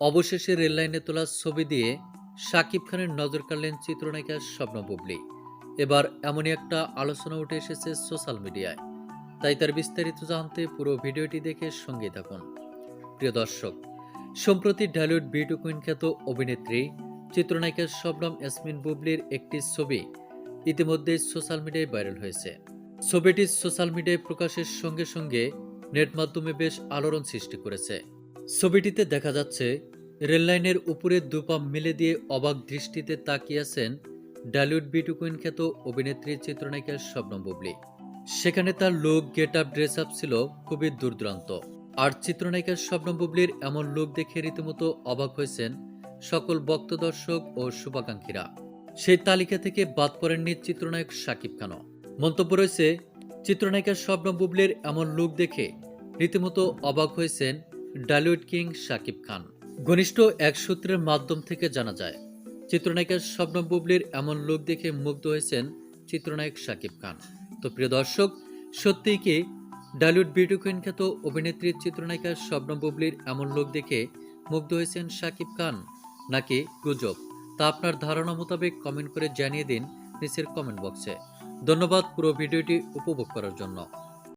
অবশেষে রেললাইনে তোলা ছবি দিয়ে শাকিব খানের নজর কাড়লেন চিত্রনায়িকা স্বপ্ন বুবলি। এবার এমনই একটা আলোচনা উঠে এসেছে সোশ্যাল মিডিয়ায়। তাই তার বিস্তারিত জানতে পুরো ভিডিওটি দেখে সঙ্গে থাকুন। প্রিয় দর্শক, সম্প্রতি ঢালিউড বিউটি কুইন খ্যাত অভিনেত্রী, চিত্রনায়িকা শবনম ইয়াসমিন বুবলির একটি ছবি ইতিমধ্যে সোশ্যাল মিডিয়ায় ভাইরাল হয়েছে। ছবিটি সোশ্যাল মিডিয়ায় প্রকাশের সঙ্গে সঙ্গে নেট মাধ্যমে বেশ আলোড়ন সৃষ্টি করেছে। ছবিটিতে দেখা যাচ্ছে, রেললাইনের উপরে দুপা মেলে দিয়ে অবাক দৃষ্টিতে তাকিয়ে আছেন ডালিউড বিউটি কুইন খ্যাত অভিনেত্রী চিত্রনায়িকা শবনম বুবলি। সেখানে তার look get up dress up ছিল খুবই দূরদূরান্ত আর চিত্রনায়িকা শবনম বুবলির এমন লুক দেখে রীতিমতো অবাক হয়েছেন সকল ভক্ত দর্শক ও শুভাকাঙ্ক্ষীরা। সেই তালিকা থেকে বাদ পড়েননি চিত্রনায়ক শাকিব খানও। মন্তব্য রয়েছে চিত্রনায়িকা শবনম বুবলির এমন লুক দেখে রীতিমতো অবাক হয়েছেন ডালিউড কিং শাকিব খান। ঘনিষ্ঠ এক সূত্রের মাধ্যম থেকে জানা যায় চিত্রনায়িকা শবনম বুবলির এমন লুক দেখে মুগ্ধ হয়েছেন চিত্রনায়ক শাকিব খান। তো প্রিয় দর্শক, সত্যিই কি ডালিউড বিউটি কুইন খ্যাত অভিনেত্রী চিত্রনায়িকা শবনম বুবলির এমন লোক দেখে মুগ্ধ হয়েছেন শাকিব খান, নাকি গুজব? তা আপনার ধারণা মোতাবেক কমেন্ট করে জানিয়ে দিন নিচের কমেন্ট বক্সে। ধন্যবাদ পুরো ভিডিওটি উপভোগ করার জন্য।